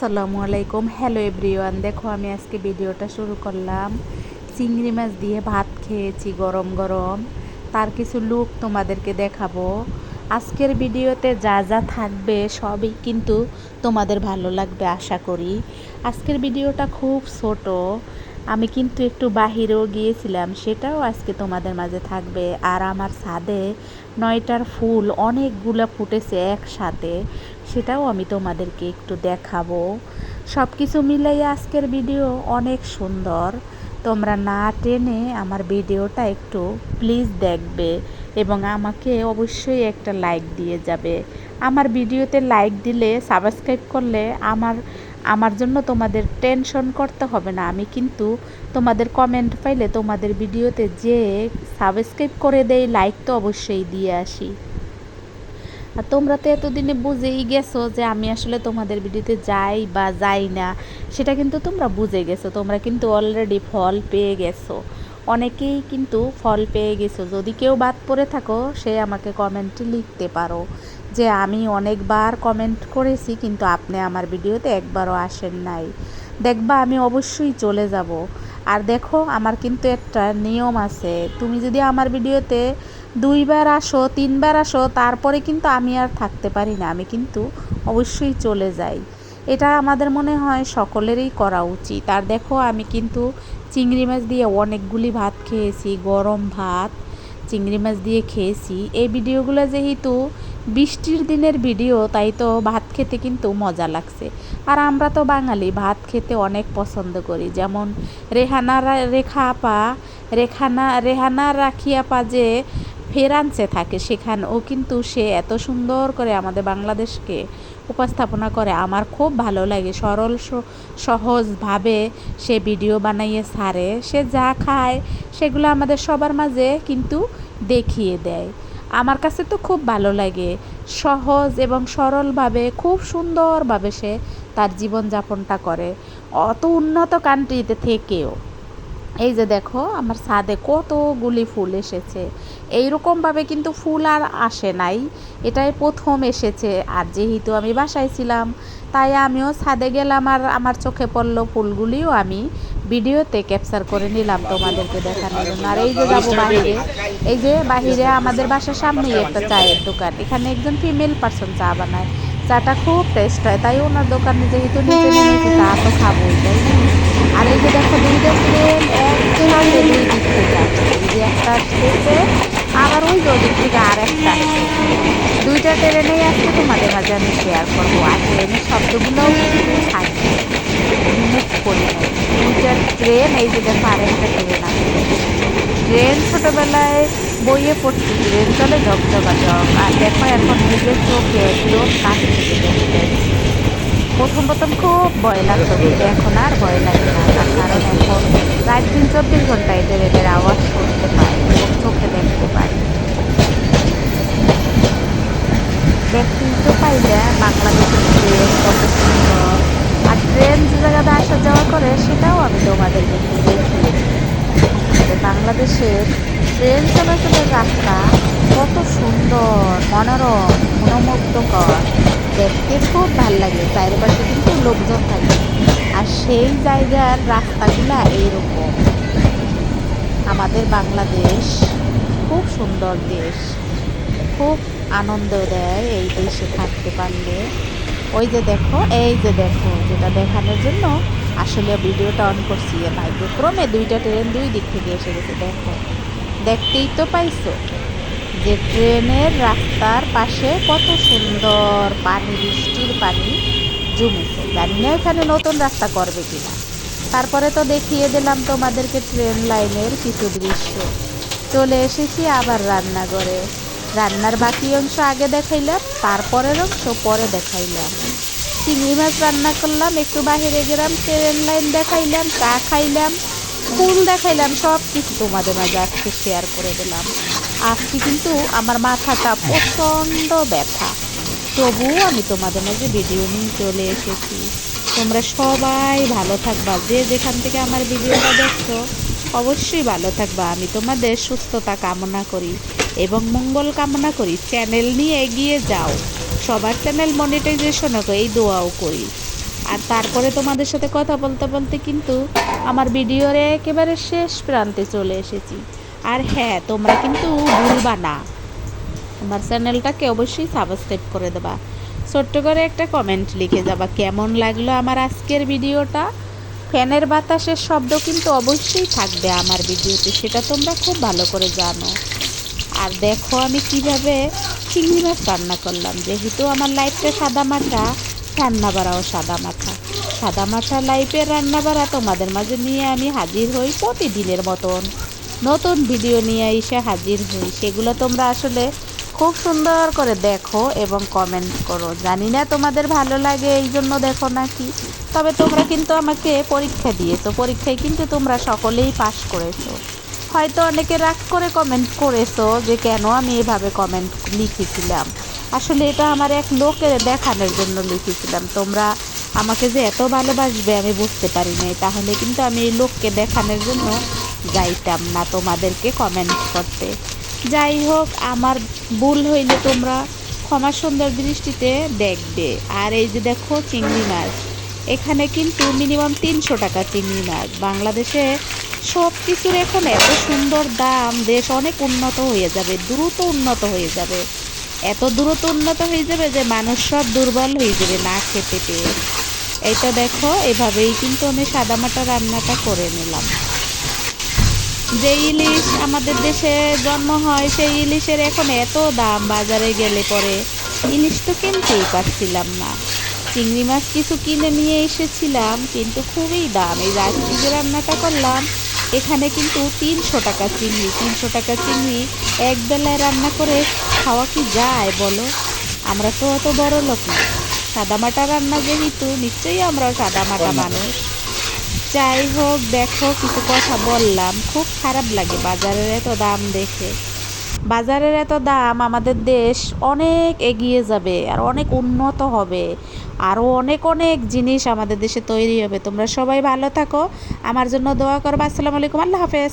আসসালামু আলাইকুম। Hello everyone দেখো আমি আজকে ভিডিওটা শুরু করলাম। চিংড়ি মাছ দিয়ে ভাত খেয়েছি গরম গরম। তার কিছু লুক তোমাদেরকে দেখাবো। আজকের ভিডিওতে যা যা থাকবে সবই কিন্তু তোমাদের ভালো লাগবে আশা করি। আজকের ভিডিওটা খুব ছোট। আমি কিন্তু একটু বাহিরেও গিয়েছিলাম, সেটাও আজকে তোমাদের মাঝে থাকবে। আর আমার ছাদে নয়টার ফুল অনেকগুলো ফুটেছে একসাথে। সেটাও আমি তোমাদেরকে একটু দেখাবো। সব কিছু মিলাই আজকের ভিডিও অনেক সুন্দর। তোমরা না টেনে আমার ভিডিওটা একটু প্লিজ দেখবে এবং আমাকে অবশ্যই একটা লাইক দিয়ে যাবে। আমার ভিডিওতে লাইক দিলে সাবস্ক্রাইব করলে আমার আমার জন্য তোমাদের টেনশন করতে হবে না। আমি কিন্তু তোমাদের কমেন্ট পাইলে তোমাদের ভিডিওতে যে সাবস্ক্রাইব করে দেই লাইক তো অবশ্যই দিয়ে আসি। আর তোমরা তো এতদিনে বুঝেই গেছো যে আমি আসলে তোমাদের ভিডিওতে যাই বা যাই না, সেটা কিন্তু তোমরা বুঝে গেছো। তোমরা কিন্তু অলরেডি ফল পেয়ে গেছো। অনেকেই কিন্তু ফল পেয়ে গেছো। যদি কেউ বাদ পড়ে থাকো, সে আমাকে কমেন্টে লিখতে পারো যে আমি অনেকবার কমেন্ট করেছি, কিন্তু আপনি আমার ভিডিওতে একবারও আসেন নাই। দেখবা আমি অবশ্যই চলে যাব। আর দেখো, আমার কিন্তু একটা নিয়ম আছে। তুমি যদি আমার ভিডিওতে দুইবার আসো, তিনবার আসো, তারপরে কিন্তু আমি আর থাকতে পারি না, আমি কিন্তু অবশ্যই চলে যাই। এটা আমাদের মনে হয় সকলেরই করা উচিত। আর দেখো, আমি কিন্তু চিংড়ি মাছ দিয়ে অনেকগুলি ভাত খেয়েছি, গরম ভাত চিংড়ি মাছ দিয়ে খেয়েছি। এই ভিডিওগুলো যেহেতু বৃষ্টির দিনের ভিডিও, তাই তো ভাত খেতে কিন্তু মজা লাগছে। আর আমরা তো বাঙালি, ভাত খেতে অনেক পছন্দ করি। যেমন রেহানা রেখা আপা, রেখানা, রেহানা রাখি আপা যে ফেরান্সে থাকে, সেখানেও কিন্তু সে এত সুন্দর করে আমাদের বাংলাদেশকে উপস্থাপনা করে। আমার খুব ভালো লাগে। সরল সহজভাবে সে ভিডিও বানাইয়ে সারে। সে যা খায়, সেগুলো আমাদের সবার মাঝে কিন্তু দেখিয়ে দেয়। আমার কাছে তো খুব ভালো লাগে। সহজ এবং সরলভাবে, খুব সুন্দরভাবে সে তার জীবনযাপনটা করে। অত উন্নত কান্ট্রিতে থেকেও। এই যে দেখো আমার ছাদে কতগুলি ফুল এসেছে। এইরকমভাবে কিন্তু ফুল আর আসে নাই। এটাই প্রথম এসেছে। আর যেহেতু আমি বাসায় ছিলাম তাই আমিও ছাদে গেলাম আর আমার চোখে পড়ল ফুলগুলিও আমি ভিডিওতে ক্যাপচার করে নিলাম তোমাদেরকে দেখানোর জন্য। আর এই যে যাব বাহিরে এই যে বাহিরে আমাদের বাসার সামনেই একটা চায়ের দোকান। এখানে একজন ফিমেল পার্সন চা বানায়। চাটা খুব টেস্ট হয়, তাই ওনার দোকানে যেহেতু নিচে নেমেছি চা তো খাবোই, তাই আর এই যে দেখো, দুইটা ট্রেন একসাথে দুই দিক থেকে আসছে যে একটা আসতেছে আবার ওই যে দিক থেকে আর একটা দুইটা ট্রেনেই আসছে তোমাদের মাঝে মাঝে আমি শেয়ার করব। আর ট্রেনের শব্দগুলোও কিন্তু মুখ করি নাই। দুইটা ট্রেন এই যে দেখো আর একটা ট্রেন আসছে ট্রেন ছোটোবেলায় বইয়ে পড়ছি ট্রেন চলে ঝকঝকা জগ আর দেখো, এখন নিজের চোখে একদম কাছে থেকে দেখতে প্রথম প্রথম খুব ভয় লাগতো, কিন্তু এখন আর ভয় লাগে না। তার কারণ এখন প্রায় তিন চব্বিশ ঘন্টায় ট্রেনের আওয়াজ শুনতে পাই এবং চোখে দেখতে পাই দেখতেই তো পাইলে বাংলাদেশের ট্রেন কত সুন্দর। আর ট্রেন যে জায়গাতে আসা যাওয়া করে, সেটাও আমি তোমাদেরকে দেখিয়েছি বাংলাদেশের ট্রেন চলাচলের রাস্তা কত সুন্দর, মনোরম, মনোমুগ্ধকর। দেখতে খুব ভালো লাগে, চারিপাশে কিন্তু লোকজন থাকে। আর সেই জায়গার রাস্তাগুলা এইরকম। আমাদের বাংলাদেশ খুব সুন্দর দেশ। খুব আনন্দ দেয় এই দেশে থাকতে পারলে। ওই যে দেখো, এই যে দেখো, যেটা দেখানোর জন্য আসলে ভিডিওটা অন করছি। মাইক্রোক্রমে দুইটা ট্রেন দুই দিক থেকে এসে গেছে, দেখো। দেখতেই তো পাইছো যে ট্রেনের রাস্তার পাশে কত সুন্দর পানি, বৃষ্টির পানি জমেছে। জানি না এখানে নতুন রাস্তা করবে কিনা। তারপরে তো দেখিয়ে দিলাম তোমাদেরকে ট্রেন লাইনের কিছু দৃশ্য। চলে এসেছি আবার রান্নাঘরে। রান্নার বাকি অংশ আগে দেখাইলাম, তারপরের অংশ পরে দেখাইলাম। চিংড়ি মাছ রান্না করলাম, একটু বাহিরে গেলাম, ট্রেন লাইন দেখাইলাম, চা খাইলাম। ফুল দেখাইলাম, সব কিছু তোমাদের মাঝে আজকে শেয়ার করে দিলাম। আজকে কিন্তু আমার মাথাটা প্রচণ্ড ব্যথা। তবুও আমি তোমাদের মাঝে ভিডিও নিয়ে চলে এসেছি। তোমরা সবাই ভালো থাকবা। যে যেখান থেকে আমার ভিডিওটা দেখছ, অবশ্যই ভালো থাকবা। আমি তোমাদের সুস্থতা কামনা করি এবং মঙ্গল কামনা করি। চ্যানেল নিয়ে এগিয়ে যাও। সবার চ্যানেল মনিটাইজেশন হোক, এই দোয়াও করি। আর তারপরে তোমাদের সাথে কথা বলতে বলতে কিন্তু আমার ভিডিওর একেবারে শেষ প্রান্তে চলে এসেছি। আর হ্যাঁ তোমরা কিন্তু ভুলবা না। আমার চ্যানেলটাকে অবশ্যই সাবস্ক্রাইব করে দেবা। ছোট্ট করে একটা কমেন্ট লিখে যাবা, কেমন লাগল আমার আজকের ভিডিওটা? ফ্যানের বাতাসের শব্দ কিন্তু অবশ্যই থাকবে আমার ভিডিওতে, সেটা তোমরা খুব ভালো করে জানো। আর দেখো আমি কীভাবে চিংড়ি মাছ রান্না করলাম। যেহেতু আমার লাইফটা সাদা মাঠা রান্না বাড়াও সাদা মাঠা সাদা মাঠা লাইফের রান্না বাড়া তোমাদের মাঝে নিয়ে আমি হাজির হই প্রতিদিনের মতন। নতুন ভিডিও নিয়ে এসে হাজির হই। সেগুলো তোমরা আসলে খুব সুন্দর করে দেখো এবং কমেন্ট করো। জানি না তোমাদের ভালো লাগে, এই জন্য দেখো নাকি। তবে তোমরা কিন্তু আমাকে পরীক্ষা দিয়েছ পরীক্ষায় কিন্তু তোমরা সকলেই পাশ করেছ। হয়তো অনেকে রাগ করে কমেন্ট করেছ যে কেন আমি এভাবে কমেন্ট লিখেছিলাম। আসলে এটা আমার এক লোকের দেখানোর জন্য লিখেছিলাম। তোমরা আমাকে যে এত ভালোবাসবে আমি বুঝতে পারি নাই। তাহলে কিন্তু আমি এই লোককে দেখানোর জন্য যাইতাম না তোমাদেরকে কমেন্ট করতে। যাই হোক, আমার ভুল হইলে তোমরা ক্ষমা সুন্দর দৃষ্টিতে দেখবে। আর এই যে দেখো চিংড়ি মাছ। এখানে কিন্তু মিনিমাম তিনশো টাকা চিংড়ি মাছ। বাংলাদেশে সব কিছুর এখন এত সুন্দর দাম, দেশ অনেক উন্নত হয়ে যাবে, দ্রুত উন্নত হয়ে যাবে। এত দ্রুত উন্নত হয়ে যাবে যে মানুষ সব দুর্বল হয়ে যাবে না খেতে পেয়ে। এইটা দেখো, এভাবেই কিন্তু আমি সাদামাটা রান্নাটা করে নিলাম। যে ইলিশ আমাদের দেশে জন্ম হয়, সেই ইলিশের এখন এত দাম বাজারে গেলে পরে ইলিশ তো কিনতেই পারছিলাম না। চিংড়ি মাছ কিছু কিনে নিয়ে এসেছিলাম, কিন্তু খুবই দাম। এই আজকে যে রান্নাটা করলাম, এখানে কিন্তু তিনশো টাকা চিংড়ি। তিনশো টাকা চিংড়ি এক বেলায় রান্না করে খাওয়া কি যায় বলো? আমরা তো অত বড় লোক না। সাদামাটা রান্না যেহেতু নিশ্চয়ই আমরাও সাদামাটা মানুষ। যাই হোক দেখো কিছু কথা বললাম। খুব খারাপ লাগে বাজারের এত দাম দেখে। বাজারের এত দাম আমাদের দেশ অনেক এগিয়ে যাবে আর অনেক উন্নত হবে। আরও অনেক অনেক জিনিস আমাদের দেশে তৈরি হবে। তোমরা সবাই ভালো থাকো। আমার জন্য দোয়া করবা। আসসালামু আলাইকুম। আল্লাহ হাফেজ।